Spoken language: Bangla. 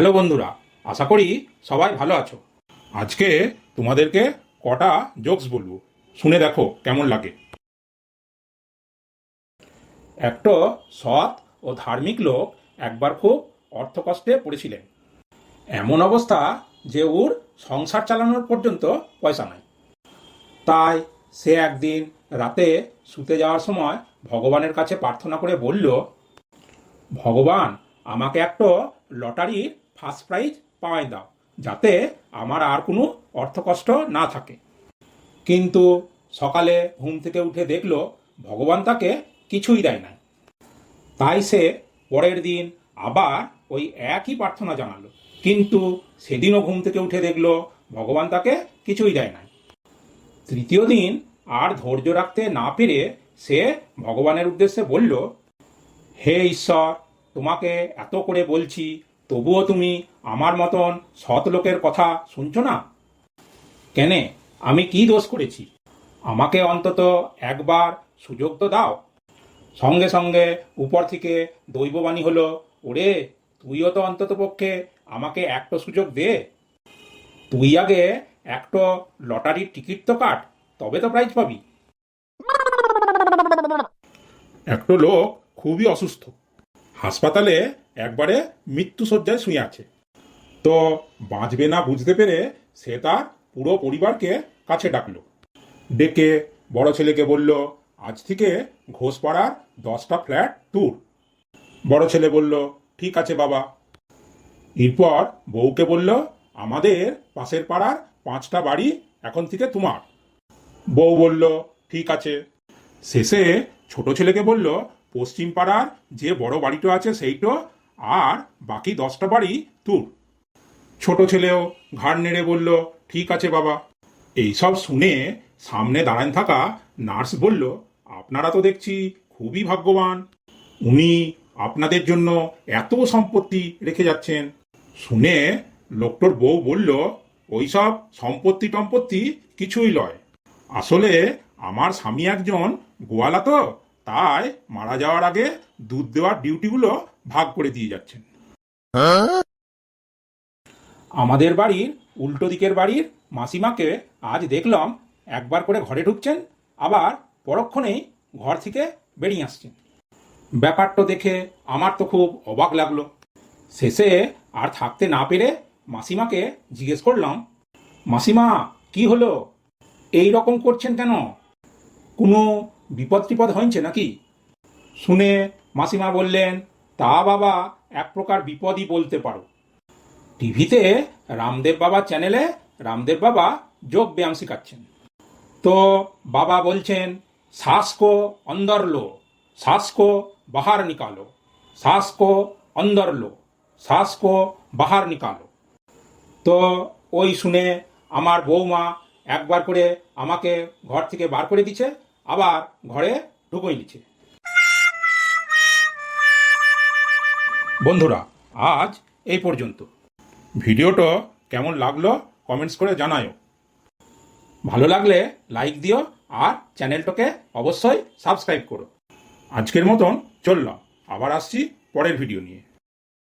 হ্যালো বন্ধুরা, আশা করি সবাই ভালো আছো। আজকে তোমাদেরকে কটা জোকস বলব। শুনে দেখো কেমন লাগে। একটা সৎ ও ধার্মিক লোক একবার খুব অর্থকষ্টে পড়েছিলেন। এমন অবস্থা যে ওর সংসার চালানোর পর্যন্ত পয়সা নাই। তাই সে একদিন রাতে শুতে যাওয়ার সময় ভগবানের কাছে প্রার্থনা করে বলল, ভগবান, আমাকে একটা লটারির ফার্স্ট প্রাইজ পাওয়াই দাও, যাতে আমার আর কোনো অর্থকষ্ট না থাকে। কিন্তু সকালে ঘুম থেকে উঠে দেখল ভগবান তাকে কিছুই দেয় না তাই সে পরের দিন আবার ওই একই প্রার্থনা জানালো। কিন্তু সেদিনও ঘুম থেকে উঠে দেখল ভগবান তাকে কিছুই দেয় না তৃতীয় দিন আর ধৈর্য রাখতে না পেরে সে ভগবানের উদ্দেশ্যে বলল, হে ঈশ্বর, তোমাকে এত করে বলছি তবুও তুমি আমার মতন সৎ লোকের কথা শুনছো না? কেনে, আমি কি দোষ করেছি? আমাকে অন্তত একবার সুযোগ তো দাও। সঙ্গে সঙ্গে উপর থেকে দৈববাণী হলো, ওরে, তুইও তো অন্তত পক্ষে আমাকে একটা সুযোগ দে। তুই আগে একটা লটারির টিকিট তো কাট, তবে তো প্রাইজ পাবি। একটা লোক খুবই অসুস্থ। হাসপাতালে একবারে মৃত্যুসজ্জায় শুয়ে আছে। তো বাঁচবে না বুঝতে পেরে সে তার পুরো পরিবারকে কাছে ডাকলো। ডেকে বড় ছেলেকে বলল, আজ থেকে ঘোষপাড়ার দশটা ফ্ল্যাট ট্যুর বড় ছেলে বলল, ঠিক আছে বাবা। এরপর বউকে বলল, আমাদের পাশের পাড়ার পাঁচটা বাড়ি এখন থেকে তোমার। বউ বলল, ঠিক আছে। শেষে ছোট ছেলেকে বলল, পশ্চিম পাড়ার যে বড় বাড়িটা আছে সেইটা আর বাকি দশটা বাড়ি তোর। ছোট ছেলেও ঘাড় নেড়ে বলল, ঠিক আছে বাবা। এইসব শুনে সামনে দাঁড়ান থাকা নার্স বলল, আপনারা তো দেখছি খুবই ভাগ্যবান। উনি আপনাদের জন্য এত সম্পত্তি রেখে যাচ্ছেন। শুনে লোকটোর বউ বলল, ওইসব সম্পত্তি টম্পত্তি কিছুই লয়। আসলে আমার স্বামী একজন গোয়ালা তো, তাই মারা যাওয়ার আগে দুধ দেওয়ার ডিউটিগুলো ভাগ করে দিয়ে যাচ্ছেন। আমাদের বাড়ির উল্টো দিকের বাড়ির মাসিমাকে আজ দেখলাম একবার করে ঘরে ঢুকছেন আবার পরক্ষণেই ঘর থেকে বেরিয়ে আসছেন। ব্যাপারটা দেখে আমার তো খুব অবাক লাগল। শেষে আর থাকতে না পেরে মাসিমাকে জিজ্ঞেস করলাম মাসিমা কি হলো? এই রকম করছেন কেন? কোনো বিপদ টিপদ হয়েছে নাকি? শুনে মাসিমা বললেন তা বাবা এক প্রকার বিপদই বলতে পারো। টিভিতে রামদেব বাবা চ্যানেলে রামদেব বাবা যোগ ব্যায়াম শেখাচ্ছেন। তো বাবা বলছেন শ্বাস কো অন্দর লো শ্বাস কো বাহার নিকালো শ্বাস কো অন্দর লো শ্বাস কো বাহার নিকালো। তো ওই শুনে আমার বৌমা একবার করে আমাকে ঘর থেকে বার করে দিচ্ছে, আবার ঘরে ঢুকোই দিচ্ছে বন্ধুরা, আজ এই পর্যন্ত। ভিডিওটা কেমন লাগল কমেন্টস করে জানায়ও। ভালো লাগলে লাইক দিও আর চ্যানেলটাকে অবশ্যই সাবস্ক্রাইব করো। আজকের মতন চললাম। আবার আসছি পরের ভিডিও নিয়ে।